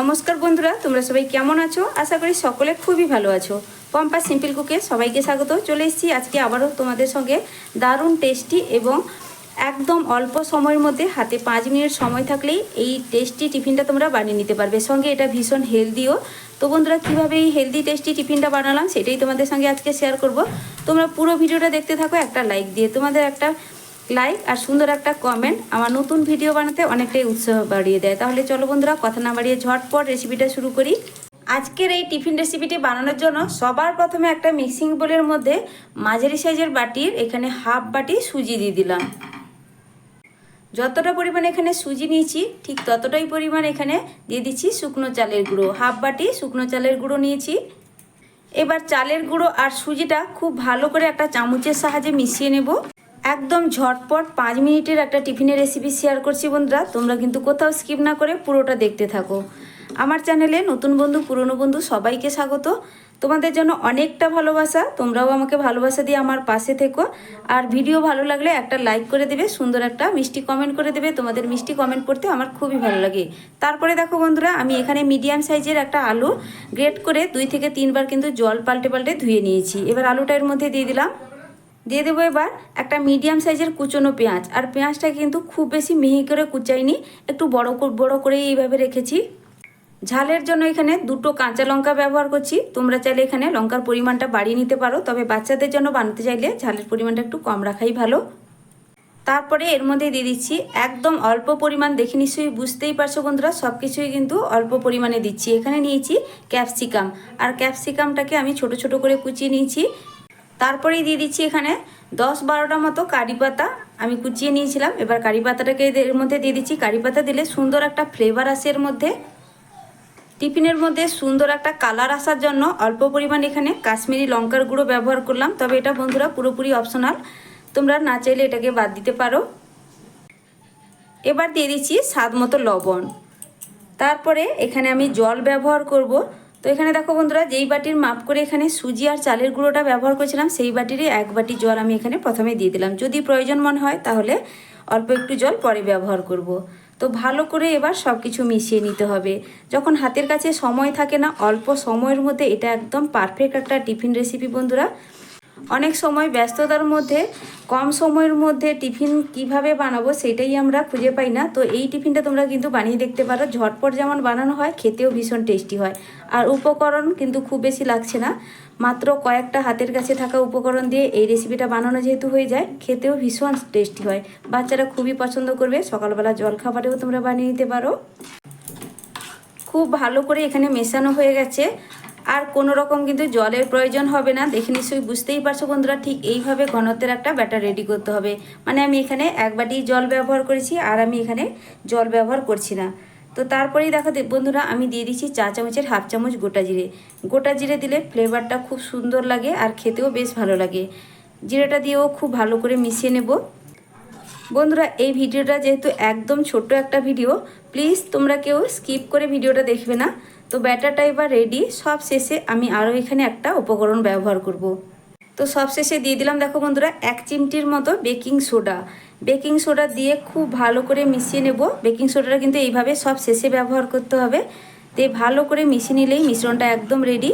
নমস্কার বন্ধুরা, তোমরা সবাই কেমন আছো? আশা করি সকলে খুবই ভালো আছো। পম্পা সিম্পল কুকে সবাইকে স্বাগত। চলে এসেছি আজকে আবারও তোমাদের সঙ্গে দারুণ টেস্টি এবং একদম অল্প সময়ের মধ্যে হাতে পাঁচ মিনিট সময় থাকলেই এই টেস্টি টিফিনটা তোমরা বানিয়ে নিতে পারবে। সঙ্গে এটা ভীষণ হেলদিও। তো বন্ধুরা, কীভাবে এই হেলদি টেস্টি টিফিনটা বানালাম সেটাই তোমাদের সঙ্গে আজকে শেয়ার করব। তোমরা পুরো ভিডিওটা দেখতে থাকো, একটা লাইক দিয়ে। তোমাদের একটা লাইক আর সুন্দর একটা কমেন্ট আমার নতুন ভিডিও বানাতে অনেকটাই উৎসাহ বাড়িয়ে দেয়। তাহলে চলো বন্ধুরা, কথা না বাড়িয়ে ঝটপট রেসিপিটা শুরু করি। আজকের এই টিফিন রেসিপিটি বানানোর জন্য সবার প্রথমে একটা মিক্সিং বোলের মধ্যে মাঝারি সাইজের বাটির এখানে হাফ বাটি সুজি দিয়ে দিলাম। যতটা পরিমাণ এখানে সুজি নিয়েছি, ঠিক ততটাই পরিমাণ এখানে দিয়ে দিচ্ছি শুকনো চালের গুঁড়ো। হাফ বাটি শুকনো চালের গুঁড়ো নিয়েছি। এবার চালের গুঁড়ো আর সুজিটা খুব ভালো করে একটা চামচের সাহায্যে মিশিয়ে নেব। একদম ঝটপট পাঁচ মিনিটের একটা টিফিনের রেসিপি শেয়ার করছি বন্ধুরা। তোমরা কিন্তু কোথাও স্কিপ না করে পুরোটা দেখতে থাকো। আমার চ্যানেলে নতুন বন্ধু, পুরনো বন্ধু সবাইকে স্বাগত। তোমাদের জন্য অনেকটা ভালোবাসা, তোমরাও আমাকে ভালোবাসা দিয়ে আমার পাশে থেকো। আর ভিডিও ভালো লাগলে একটা লাইক করে দেবে, সুন্দর একটা মিষ্টি কমেন্ট করে দেবে। তোমাদের মিষ্টি কমেন্ট পড়তে আমার খুবই ভালো লাগে। তারপরে দেখো বন্ধুরা, আমি এখানে মিডিয়াম সাইজের একটা আলু গ্রেট করে দুই থেকে তিনবার কিন্তু জল পাল্টে পাল্টে ধুয়ে নিয়েছি। এবার আলুটা এর মধ্যে দিয়ে দিলাম। দিয়ে দেবো এবার একটা মিডিয়াম সাইজের কুচনো পেঁয়াজ। আর পেঁয়াজটা কিন্তু খুব বেশি মিহি করে কুচাইনি, একটু বড় বড় করে এইভাবে রেখেছি। ঝালের জন্য এখানে দুটো কাঁচা লঙ্কা ব্যবহার করছি। তোমরা চাইলে এখানে লঙ্কার পরিমাণটা বাড়িয়ে নিতে পারো, তবে বাচ্চাদের জন্য বানাতে চাইলে ঝালের পরিমাণটা একটু কম রাখাই ভালো। তারপরে এর মধ্যে দিয়ে দিচ্ছি একদম অল্প পরিমাণ, দেখে নিশ্চয়ই বুঝতেই পারছ বন্ধুরা সব কিছুই কিন্তু অল্প পরিমাণে দিচ্ছি। এখানে নিয়েছি ক্যাপসিকাম আর ক্যাপসিকামটাকে আমি ছোট ছোট করে কুচিয়ে নিয়েছি। তারপরেই দিয়ে দিচ্ছি এখানে দশ বারোটা মতো কারি পাতা। আমি কুচিয়ে নিয়েছিলাম, এবার কারি পাতাটাকে এর মধ্যে দিয়ে দিচ্ছি। কারি পাতা দিলে সুন্দর একটা ফ্লেভার আসে এর মধ্যে। টিফিনের মধ্যে সুন্দর একটা কালার আসার জন্য অল্প পরিমাণ এখানে কাশ্মীরি লঙ্কার গুঁড়ো ব্যবহার করলাম। তবে এটা বন্ধুরা পুরোপুরি অপশনাল তোমরা না চাইলে এটাকে বাদ দিতে পারো। এবার দিয়ে দিচ্ছি স্বাদ মতো লবণ। তারপরে এখানে আমি জল ব্যবহার করব। তো এখানে দেখো বন্ধুরা, যেই বাটির মাপ করে এখানে সুজি আর চালের গুঁড়োটা ব্যবহার করেছিলাম, সেই বাটিরই এক বাটি জল আমি এখানে প্রথমে দিয়ে দিলাম। যদি প্রয়োজন মনে হয় তাহলে অল্প একটু জল পরে ব্যবহার করব। তো ভালো করে এবার সব কিছু মিশিয়ে নিতে হবে। যখন হাতের কাছে সময় থাকে না, অল্প সময়ের মধ্যে এটা একদম পারফেক্ট একটা টিফিন রেসিপি বন্ধুরা। অনেক সময় ব্যস্ততার মধ্যে, কম সময়ের মধ্যে টিফিন কীভাবে বানাবো সেটাই আমরা খুঁজে পাই না। তো এই টিফিনটা তোমরা কিন্তু বানিয়ে দেখতে পারো। ঝটপট যেমন বানানো হয়, খেতেও ভীষণ টেস্টি হয়। আর উপকরণ কিন্তু খুব বেশি লাগছে না। মাত্র কয়েকটা হাতের কাছে থাকা উপকরণ দিয়ে এই রেসিপিটা বানানো যেহেতু হয়ে যায়, খেতেও ভীষণ টেস্টি হয়। বাচ্চারা খুবই পছন্দ করবে। সকালবেলা জলখাবারেও তোমরা বানিয়ে নিতে পারো। খুব ভালো করে এখানে মেশানো হয়ে গেছে। আর কোনো রকম কিন্তু জলের প্রয়োজন হবে না। দেখে নিশ্চয়ই বুঝতেই পারছ বন্ধুরা, ঠিক এইভাবে ঘনত্বের একটা ব্যাটার রেডি করতে হবে। মানে আমি এখানে এক বাটি জল ব্যবহার করেছি আর আমি এখানে জল ব্যবহার করছি না। তো তারপরেই দেখো বন্ধুরা, আমি দিয়ে দিচ্ছি চা চামচের হাফ চামচ গোটা জিরে। গোটা জিরে দিলে ফ্লেভারটা খুব সুন্দর লাগে আর খেতেও বেশ ভালো লাগে। জিরেটা দিয়েও খুব ভালো করে মিশিয়ে নেব। বন্ধুরা, এই ভিডিওটা যেহেতু একদম ছোট্ট একটা ভিডিও প্লিজ তোমরা কেউ স্কিপ করে ভিডিওটা দেখবে না। তো ব্যাটারটা এবার রেডি সব শেষে আমি আরও এখানে একটা উপকরণ ব্যবহার করব। তো সব শেষে দিয়ে দিলাম, দেখো বন্ধুরা, এক চিমটির মতো বেকিং সোডা বেকিং সোডা দিয়ে খুব ভালো করে মিশিয়ে নেব। বেকিং সোডাটা কিন্তু এইভাবে সব শেষে ব্যবহার করতে হবে। তো ভালো করে মিশিয়ে নিলেই মিশ্রণটা একদম রেডি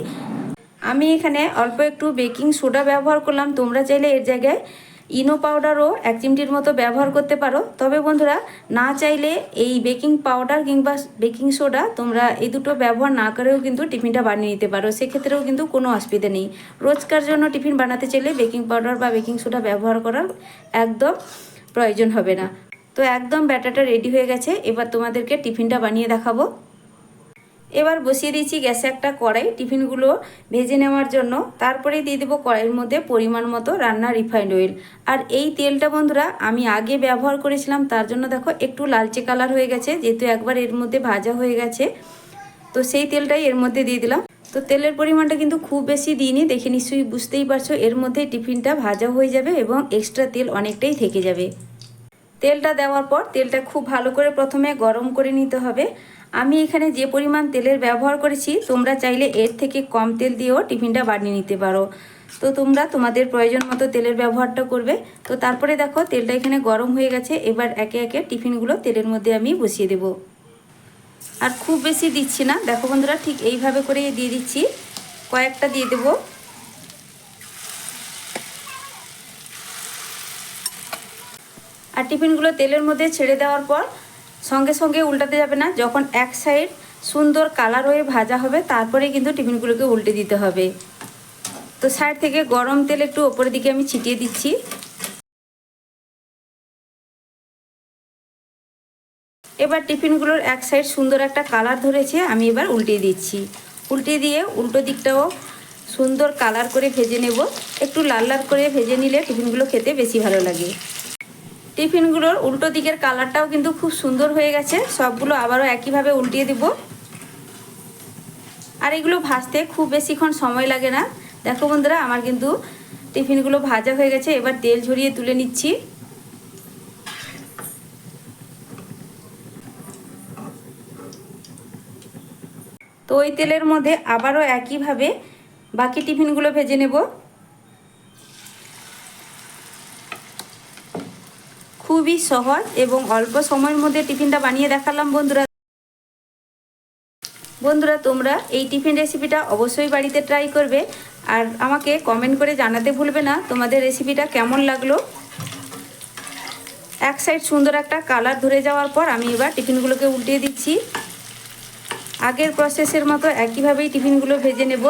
আমি এখানে অল্প একটু বেকিং সোডা ব্যবহার করলাম। তোমরা চাইলে এর জায়গায় ইনো পাউডারও এক চিমটির মতো ব্যবহার করতে পারো। তবে বন্ধুরা, না চাইলে এই বেকিং পাউডার কিংবা বেকিং সোডা তোমরা এই দুটো ব্যবহার না করেও কিন্তু টিফিনটা বানিয়ে নিতে পারো। সেক্ষেত্রেও কিন্তু কোনো অসুবিধা নেই। রোজকার জন্য টিফিন বানাতে চাইলে বেকিং পাউডার বা বেকিং সোডা ব্যবহার করার একদম প্রয়োজন হবে না। তো একদম ব্যাটারটা রেডি হয়ে গেছে। এবার তোমাদেরকে টিফিনটা বানিয়ে দেখাবো। এবার বসিয়ে দিয়েছি গ্যাসে একটা কড়াই, টিফিনগুলো ভেজে নেওয়ার জন্য। তারপরে দিয়ে দেবো কড়াইয়ের মধ্যে পরিমাণ মতো রান্না রিফাইন্ড অয়েল। আর এই তেলটা বন্ধুরা আমি আগে ব্যবহার করেছিলাম, তার জন্য দেখো একটু লালচে কালার হয়ে গেছে, যেহেতু একবার এর মধ্যে ভাজা হয়ে গেছে। তো সেই তেলটাই এর মধ্যে দিয়ে দিলাম। তো তেলের পরিমাণটা কিন্তু খুব বেশি দিইনি, দেখে নিশ্চয়ই বুঝতেই পারছ, এর মধ্যে টিফিনটা ভাজা হয়ে যাবে এবং এক্সট্রা তেল অনেকটাই থেকে যাবে। তেলটা দেওয়ার পর তেলটা খুব ভালো করে প্রথমে গরম করে নিতে হবে। আমি এখানে যে পরিমাণ তেলের ব্যবহার করেছি, তোমরা চাইলে এর থেকে কম তেল দিয়েও টিফিনটা বানিয়ে নিতে পারো। তো তোমরা তোমাদের প্রয়োজন মতো তেলের ব্যবহারটা করবে। তো তারপরে দেখো, তেলটা এখানে গরম হয়ে গেছে। এবার একে একে টিফিনগুলো তেলের মধ্যে আমি বসিয়ে দেব। আর খুব বেশি দিচ্ছি না। দেখো বন্ধুরা, ঠিক এইভাবে করে দিয়ে দিচ্ছি। কয়েকটা দিয়ে দেবো। আর টিফিনগুলো তেলের মধ্যে ছেড়ে দেওয়ার পর সঙ্গে সঙ্গে উল্টাতে যাবে না। যখন এক সাইড সুন্দর কালার হয়ে ভাজা হবে, তারপরে কিন্তু টিফিনগুলোকে উল্টে দিতে হবে। তো সাইড থেকে গরম তেল একটু ওপরের দিকে আমি ছিটিয়ে দিচ্ছি। এবার টিফিনগুলোর এক সাইড সুন্দর একটা কালার ধরেছে, আমি এবার উল্টিয়ে দিচ্ছি। উল্টিয়ে দিয়ে উল্টো দিকটাও সুন্দর কালার করে ভেজে নেব। একটু লাল লাল করে ভেজে নিলে টিফিনগুলো খেতে বেশি ভালো লাগে। টিফিনগুলোর উল্টো দিকের কালারটাও কিন্তু খুব সুন্দর হয়ে গেছে। সবগুলো আবারও একইভাবে উল্টিয়ে দিব। আর এগুলো ভাজতে খুব বেশিক্ষণ সময় লাগে না। দেখো বন্ধুরা, আমার কিন্তু টিফিনগুলো ভাজা হয়ে গেছে। এবার তেল ঝরিয়ে তুলে নিচ্ছি। তো ওই তেলের মধ্যে আবারও একইভাবে বাকি টিফিনগুলো ভেজে নেব। খুবই সহজ এবং অল্প সময়ের মধ্যে টিফিনটা বানিয়ে দেখালাম বন্ধুরা। বন্ধুরা, তোমরা এই টিফিন রেসিপিটা অবশ্যই বাড়িতে ট্রাই করবে। আর আমাকে কমেন্ট করে জানাতে ভুলবে না তোমাদের রেসিপিটা কেমন লাগল। এক সাইড সুন্দর একটা কালার ধরে যাওয়ার পর আমি এবার টিফিনগুলোকে উল্টিয়ে দিচ্ছি। আগের প্রসেসের মতো একইভাবেই টিফিনগুলো ভেজে নেব।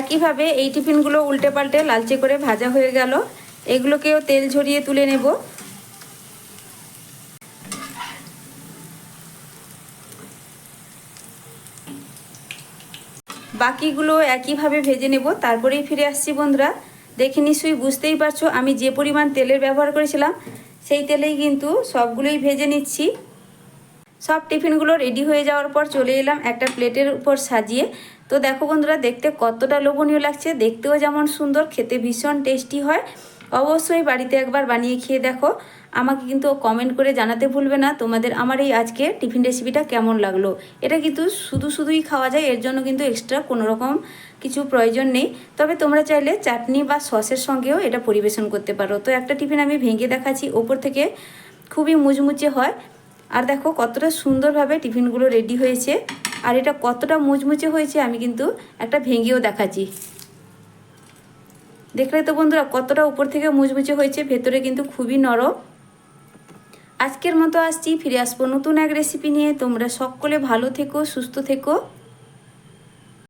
একইভাবে এই টিফিনগুলো উল্টে পাল্টে লালচে করে ভাজা হয়ে গেল। এগুলোকেও তেল ঝরিয়ে তুলে নেব। বাকিগুলো একইভাবে ভেজে নেব, তারপরেই ফিরে আসছি বন্ধুরা। দেখে নিশ্চয়ই বুঝতেই পারছ, আমি যে পরিমাণ তেলের ব্যবহার করেছিলাম, সেই তেলেই কিন্তু সবগুলোই ভেজে নিচ্ছি। সব টিফিনগুলো রেডি হয়ে যাওয়ার পর চলে এলাম একটা প্লেটের উপর সাজিয়ে। তো দেখো বন্ধুরা, দেখতে কতটা লোভনীয় লাগছে, দেখতেও যেমন সুন্দর, খেতে ভীষণ টেস্টি হয়। অবশ্যই বাড়িতে একবার বানিয়ে খেয়ে দেখো। আমাকে কিন্তু কমেন্ট করে জানাতে ভুলবে না, তোমাদের আমার এই আজকে টিফিন রেসিপিটা কেমন লাগল? এটা কিন্তু শুধু শুধুই খাওয়া যায়, এর জন্য কিন্তু এক্সট্রা কোনো রকম কিছু প্রয়োজন নেই। তবে তোমরা চাইলে চাটনি বা সসের সঙ্গেও এটা পরিবেশন করতে পারো। তো একটা টিফিন আমি ভেঙে দেখাচ্ছি, ওপর থেকে খুবই মুচমুচে হয়। আর দেখো কতটা সুন্দরভাবে টিফিনগুলো রেডি হয়েছে। আর এটা কতটা মুচমুচে হয়েছে আমি কিন্তু একটা ভেঙেও দেখাচ্ছি। দেখলে তো বন্ধুরা কতটা উপর থেকে মুচমুচে হয়েছে, ভেতরে কিন্তু খুবই নরম। আজকের মতো আসছি, ফিরে আসব নতুন এক রেসিপি নিয়ে। তোমরা সকলে ভালো থেকো, সুস্থ থেকো।